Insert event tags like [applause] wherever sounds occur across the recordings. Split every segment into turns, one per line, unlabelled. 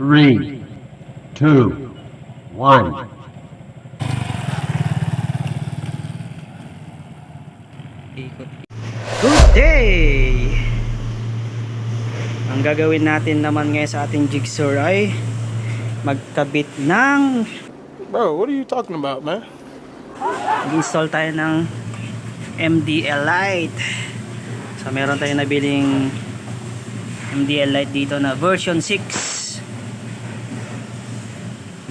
three, two, one.
Ikot. Good day! Ang gagawin natin naman ngayon sa ating jigsaw ay magkabit ng
Bro, what are you talking about, man?
install tayo ng MDL light. So meron tayong nabiling MDL light dito na version 6.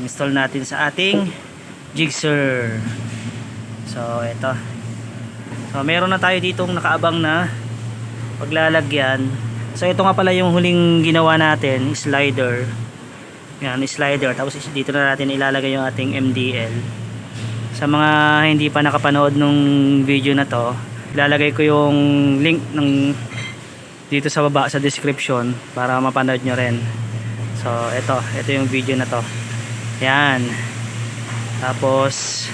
Install natin sa ating jigsaw. So ito. So meron na tayo ditong nakaabang na paglalagyan. So ito nga pala yung huling ginawa natin, slider. Yan, slider. Tapos dito na natin ilalagay yung ating MDL. Sa mga hindi pa nakapanood nung video na to, ilalagay ko yung link ng dito sa baba sa description para mapanood nyo rin. So, ito. Ito yung video na to. Yan. Tapos,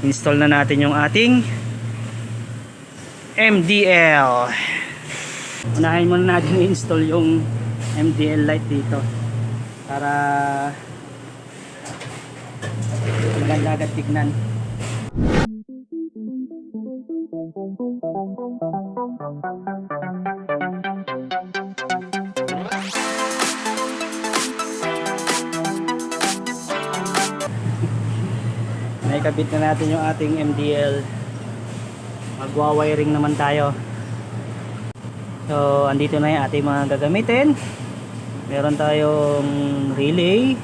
install na natin yung ating MDL. Unahin muna natin [laughs] i-install yung MDL light dito. Para maganda agad tignan. Naikabit na natin yung ating MDL. Magwa-wiring naman tayo. So, andito na yung ating mga gagamitin. Meron tayong relay,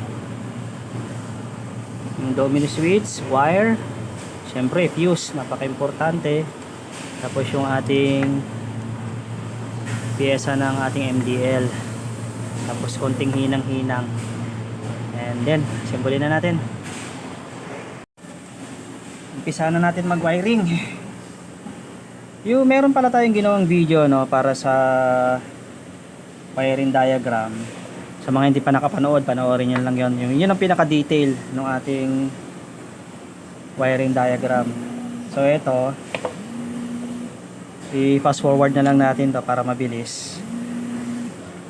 yung domino switch, wire, syempre fuse, napaka-importante. Tapos yung ating pyesa ng ating MDL. Tapos konting hinang-hinang. And then, simbolin na natin. Umpisa na natin mag-wiring. Yung meron pala tayong ginawang video no para sa wiring diagram. Sa mga hindi pa nakapanood, panoorin niyo lang 'yon. Yung yun ang pinaka-detail ng ating wiring diagram. So ito i-fast forward na lang natin to para mabilis.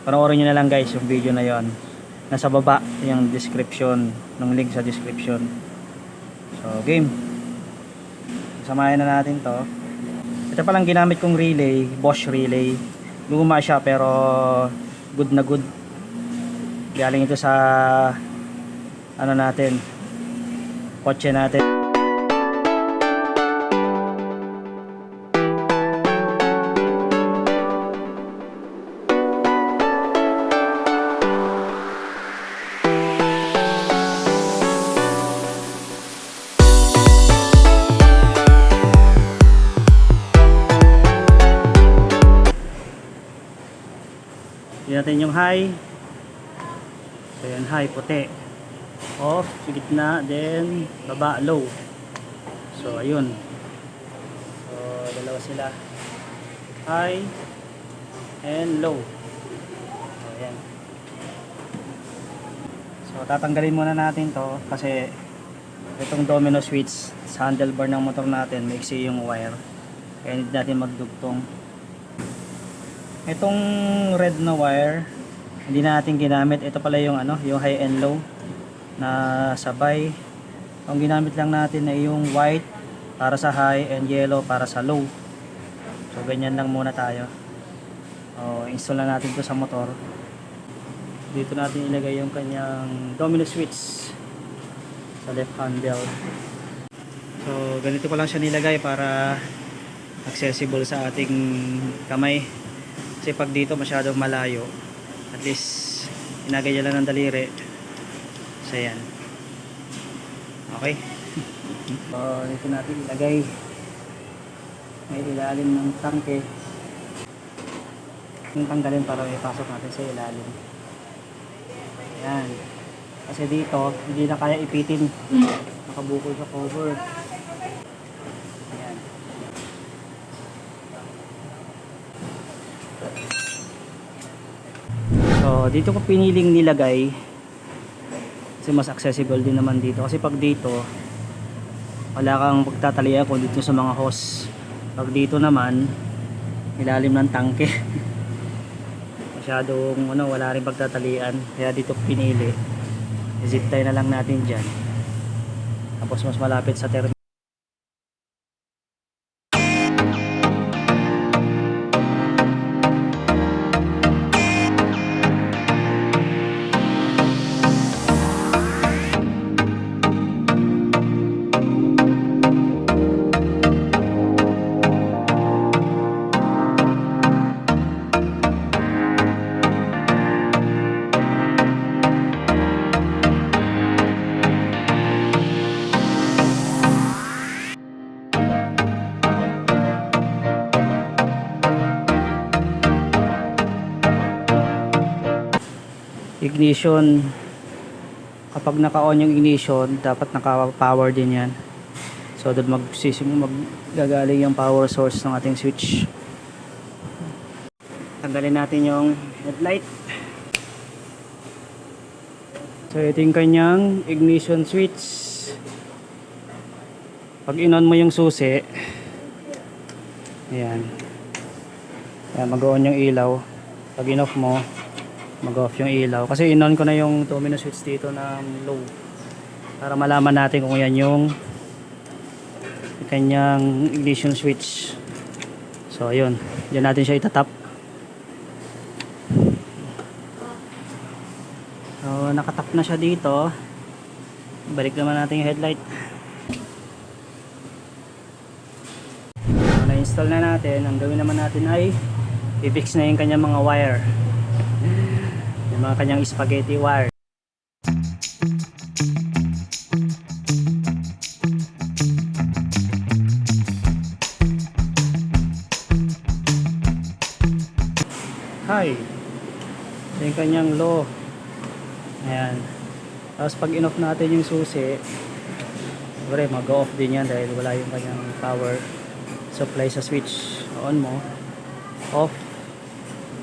Panoorin niyo na lang guys yung video na 'yon. Nasa baba yung description, ng link sa description. So game. Samahin na natin to. Ito palang ginamit kong relay, Bosch relay. Luma siya pero good na good. Galing ito sa ano natin, kotse natin. Yun natin yung high. So yan high, puti. Off, sa gitna, then baba, low. So ayun. So dalawa sila. High and low. So yan. So tatanggalin muna natin to kasi itong domino switch sa handlebar ng motor natin, maiksi yung wire. Kaya hindi natin magdugtong. Itong red na wire, hindi na natin ginamit. Ito pala yung ano, yung high and low na sabay. Ang ginamit lang natin ay yung white para sa high and yellow para sa low. So ganyan lang muna tayo. O, install na natin to sa motor. Dito natin ilagay yung kanyang domino switch sa left handle. So ganito pa lang siya nilagay para accessible sa ating kamay. Kasi pag dito masyadong malayo, at least inagay lang ng daliri. So yan. Okay. [laughs] So dito natin ilagay. May ilalim ng tangke. Yung tanggalin para ipasok natin sa ilalim. Ayan. Kasi dito, hindi na kaya ipitin. Nakabukol sa cover. So, dito ko piniling nilagay kasi mas accessible din naman dito. Kasi pag dito, wala kang pagtatalian kung dito sa mga hose. Pag dito naman, ilalim ng tangke. [laughs] masyadong ano, wala rin pagtatalian kaya dito ko pinili zip tie na lang natin dyan tapos mas malapit sa terminal ignition. Kapag naka-on yung ignition dapat naka-power din yan. So doon magsisim maggagaling yung power source ng ating switch. Tanggalin natin yung headlight. So ito yung kanyang ignition switch. Pag in-on mo yung susi ayan. Ayan mag-on yung ilaw. Pag in-off mo mag-off yung ilaw. Kasi in-on ko na yung domino switch dito na low. Para malaman natin kung yan yung kanyang ignition switch. So, ayun. Diyan natin siya itatap. So, nakatap na siya dito. Balik naman natin yung headlight. So, na-install na natin. Ang gawin naman natin ay i-fix na yung kanyang mga wire mga kanyang spaghetti wire. Hi. Ito yung kanyang low ayan. Tapos pag in-off natin yung susi siyempre mag-off din yan dahil wala yung kanyang power supply sa switch on mo. Off.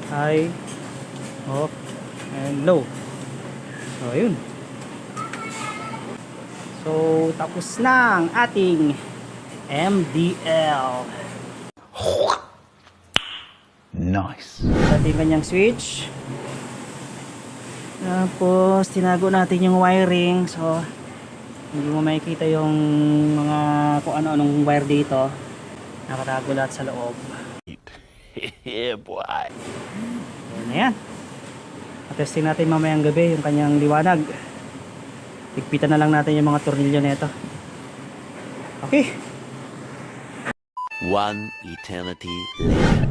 High off and low so ayun. So tapos na ang ating MDL
Nice.
ating kanyang switch. Tapos tinago natin yung wiring. So hindi mo makikita yung mga kung ano-anong wire dito. Nakatago lahat sa loob. [laughs]
Yeah, boy.
Ayan na yan. Testing natin mamayang gabi yung kanyang liwanag. Tigpitan na lang natin yung mga tornilyo nito. Okay.
One eternity later.